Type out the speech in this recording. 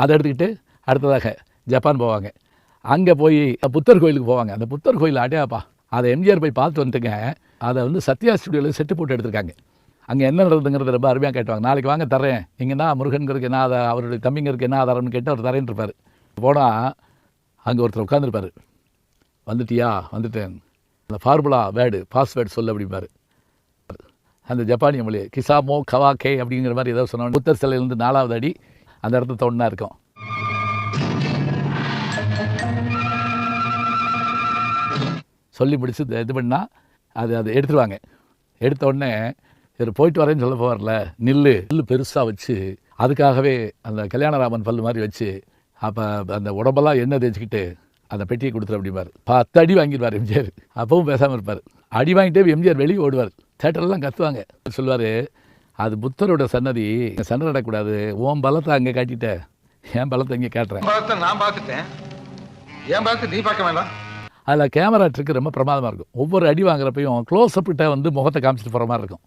அதை எடுத்துக்கிட்டு அடுத்ததாக ஜப்பான் போவாங்க. அங்கே போய் புத்தர் கோயிலுக்கு போவாங்க. அந்த புத்தர் கோயில் அடையாப்பா. அதை எம்ஜிஆர் போய் பார்த்து வந்துட்டுங்க. அதை வந்து சத்யா ஸ்டுடியோவில் செட்டு போட்டு எடுத்திருக்காங்க. அங்கே என்ன நடந்ததுங்கிறது ரொம்ப அருமையாக கேட்டுவாங்க. நாளைக்கு வாங்க தரேன் இங்கன்னா முருகன்கிறதுக்கு என்ன ஆதாரம் அவருடைய தம்பிங்கிறதுக்கு என்ன ஆதாரம்னு கேட்டு அவர் தரேன் இருப்பார். போனால் அங்கே ஒருத்தர் உட்காந்துருப்பார் வந்துட்டியா? வந்துட்டேன். அந்த ஃபார்முலா வேர்டு பாஸ்வேர்டு சொல்லு அப்படிம்பார். அந்த ஜப்பானிய மொழி கிசாமோ கவாக்கே அப்படிங்கிற மாதிரி ஏதோ சொன்னாங்க புத்தர் சிலையிலேருந்து நாலாவது அடி அந்த இடத்துல தோணுனா இருக்கும். சொல்லி முடிச்சு இது- பண்ணால் அது அதை எடுத்துருவாங்க. எடுத்த உடனே இவர் போயிட்டு வரேன்னு சொல்ல போவார்ல நில்லு நில்லு பெருசாக வச்சு அதுக்காகவே அந்த கல்யாணராமன் பல்லு மாதிரி வச்சு அப்போ அந்த உடம்பெல்லாம் எண்ணெய் தேய்ச்சிக்கிட்டு அந்த பெட்டியை கொடுத்துரு அப்படிம்பார். பத்து அடி வாங்கிடுவார் எம்ஜிஆர். அப்பவும் பேசாமல் இருப்பார். அடி வாங்கிட்டே எம்ஜிஆர் வெளியே ஓடுவார். தேட்டர்லாம் கத்துவாங்க. சொல்லுவார் அது புத்தரோட சன்னதி. சண்டை நடக்கூடாது உன் பலத்தை அங்கே காட்டிட்ட. என் பலத்தை இங்கே காட்டுறேன். பலத்தை நான் பார்த்துட்டேன். என் பலத்தை நீ பார்க்க வேண்டாம். அதில் கேமரா ட்ரிக் ரொம்ப பிரமாதமாக இருக்கும். ஒவ்வொரு அடி வாங்குறப்பையும் க்ளோஸ் கிட்ட வந்து முகத்தை காமிச்சிட்டு போகிற மாதிரி இருக்கும்.